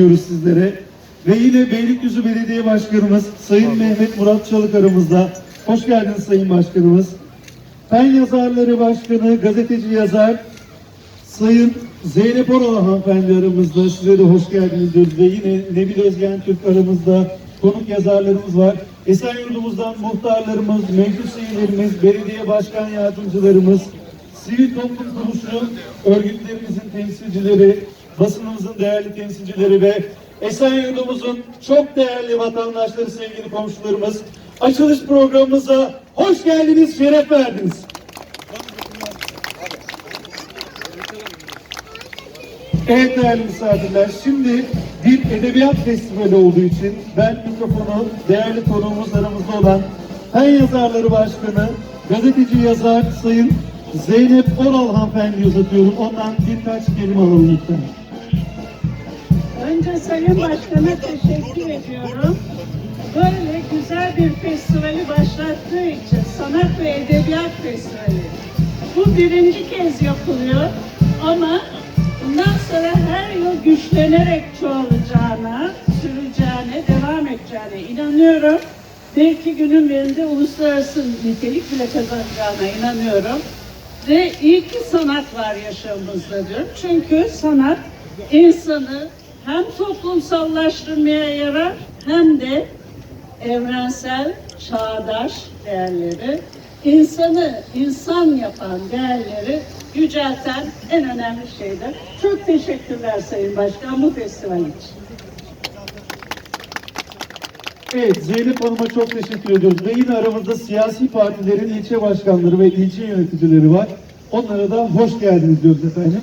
diyoruz sizlere. Ve yine Beylikdüzü Belediye Başkanımız Sayın Mehmet Murat Çalık aramızda. Hoş geldiniz Sayın Başkanımız. Fen Yazarları Başkanı, gazeteci yazar Sayın Zeynep Oral hanımefendi aramızda. Size de hoş geldiniz diyoruz. Ve yine Nebil Özgen Türk aramızda konuk yazarlarımız var. Esenyurt'umuzdan muhtarlarımız, meclis üyelerimiz, belediye başkan yardımcılarımız, sivil toplum kuruluşu örgütlerimizin temsilcileri, basınımızın değerli temsilcileri ve Esenyurt'umuzun çok değerli vatandaşları, sevgili komşularımız, açılış programımıza hoş geldiniz, şeref verdiniz. Evet değerli misafirler, şimdi bir edebiyat festivali olduğu için ben mikrofonu değerli konuğumuz aramızda olan Fen Yazarları Başkanı, gazeteci yazar Sayın Zeynep Oral hanımefendiye uzatıyorum. Ondan birkaç kelime alalım lütfen. Önce Sayın Başkan'a teşekkür ediyorum. Böyle güzel bir festivali başlattığı için Sanat ve Edebiyat Festivali. Bu birinci kez yapılıyor ama bundan sonra her yıl güçlenerek çoğalacağına, süreceğine, devam edeceğine inanıyorum. Belki günün birinde uluslararası nitelik bile kazanacağına inanıyorum. Ve iyi ki sanat var yaşamımızda diyorum. Çünkü sanat insanı hem toplumsallaştırmaya yarar hem de evrensel, çağdaş değerleri, insanı insan yapan değerleri yücelten en önemli şeydir. Çok teşekkürler Sayın Başkan bu festival için. Evet, Zeynep Hanım'a çok teşekkür ediyoruz. Ve yine aramızda siyasi partilerin ilçe başkanları ve ilçe yöneticileri var. Onlara da hoş geldiniz diyoruz efendim.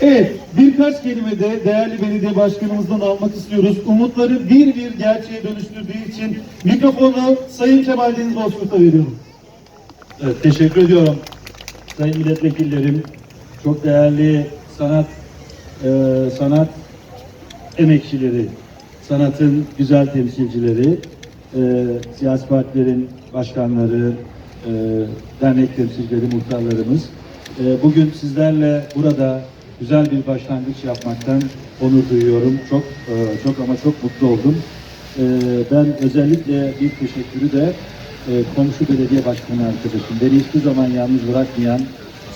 Evet, birkaç kelime de değerli belediye başkanımızdan almak istiyoruz. Umutları bir bir gerçeğe dönüştürdüğü için mikrofonu Sayın Kemal Deniz Bozkurt'a veriyorum. Evet, teşekkür ediyorum. Sayın milletvekillerim, çok değerli sanat e, sanat emekçileri, sanatın güzel temsilcileri, e, siyasi partilerin başkanları, e, dernek temsilcileri, muhtarlarımız. E, bugün sizlerle burada güzel bir başlangıç yapmaktan onur duyuyorum. Çok e, çok ama çok mutlu oldum. E, ben özellikle bir teşekkürü de e, komşu belediye başkanı arkadaşım. Beni hiçbir zaman yalnız bırakmayan,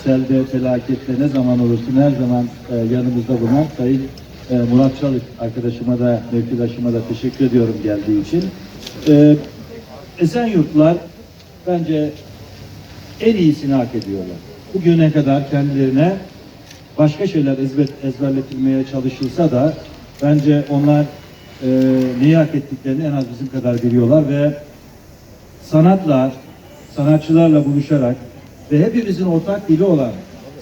selde, felakette ne zaman olursun her zaman yanımızda bulunan Sayın Murat Çalık arkadaşıma da, mevkidaşıma da teşekkür ediyorum geldiği için. E, Esenyurtlular bence en iyisini hak ediyorlar. Bugüne kadar kendilerine başka şeyler ezber, ezberletilmeye çalışılsa da bence onlar e, neyi hak ettiklerini en az bizim kadar biliyorlar ve sanatla, sanatçılarla buluşarak ve hepimizin ortak dili olan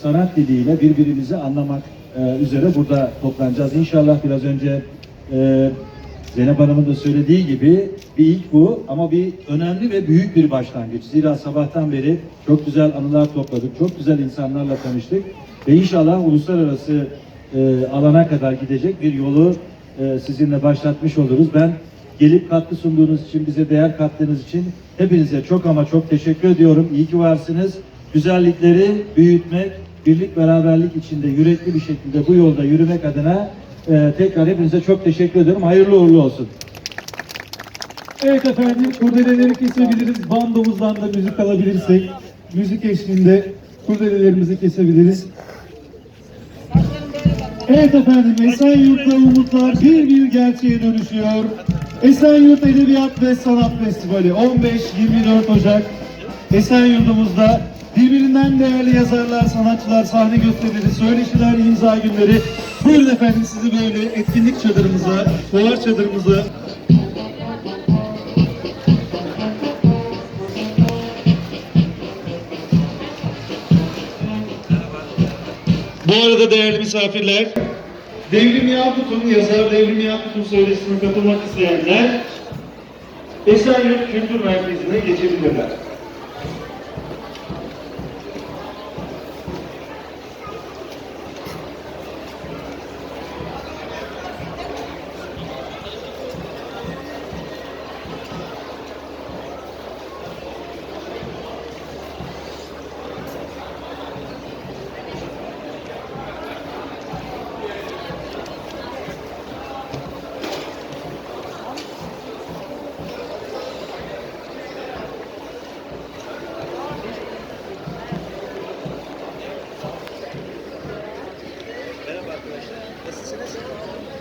sanat diliyle birbirimizi anlamak e, üzere burada toplanacağız. İnşallah biraz önce e, Zeynep Hanım'ın da söylediği gibi bir ilk bu ama bir önemli ve büyük bir başlangıç. Zira sabahtan beri çok güzel anılar topladık, çok güzel insanlarla tanıştık ve inşallah uluslararası e, alana kadar gidecek bir yolu e, sizinle başlatmış oluruz. Ben gelip katkı sunduğunuz için, bize değer kattığınız için hepinize çok ama çok teşekkür ediyorum. İyi ki varsınız. Güzellikleri büyütmek, birlik beraberlik içinde yürekli bir şekilde bu yolda yürümek adına e, tekrar hepinize çok teşekkür ediyorum. Hayırlı uğurlu olsun. Evet efendim, kurdeleleri kesebiliriz. Bandomuzdan da müzik alabilirsek, müzik eşliğinde kurdelelerimizi kesebiliriz. Evet efendim, Esenyurt'ta umutlar bir bir gerçeğe dönüşüyor. Esenyurt Edebiyat ve Sanat Festivali 15-24 Ocak Esenyurt'umuzda birbirinden değerli yazarlar, sanatçılar, sahne gösterileri, söyleşiler, imza günleri. Buyurun efendim sizi böyle etkinlik çadırımıza, fuar çadırımıza Bu arada değerli misafirler, Devrim Yakut'un, yazar Devrim Yakut'un söyleşisine katılmak isteyenler Esenyurt Kültür Merkezi'ne geçebilirler.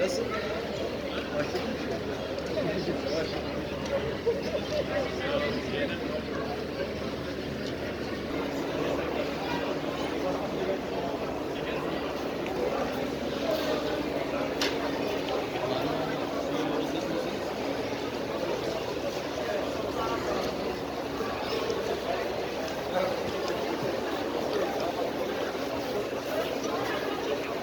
Thank you.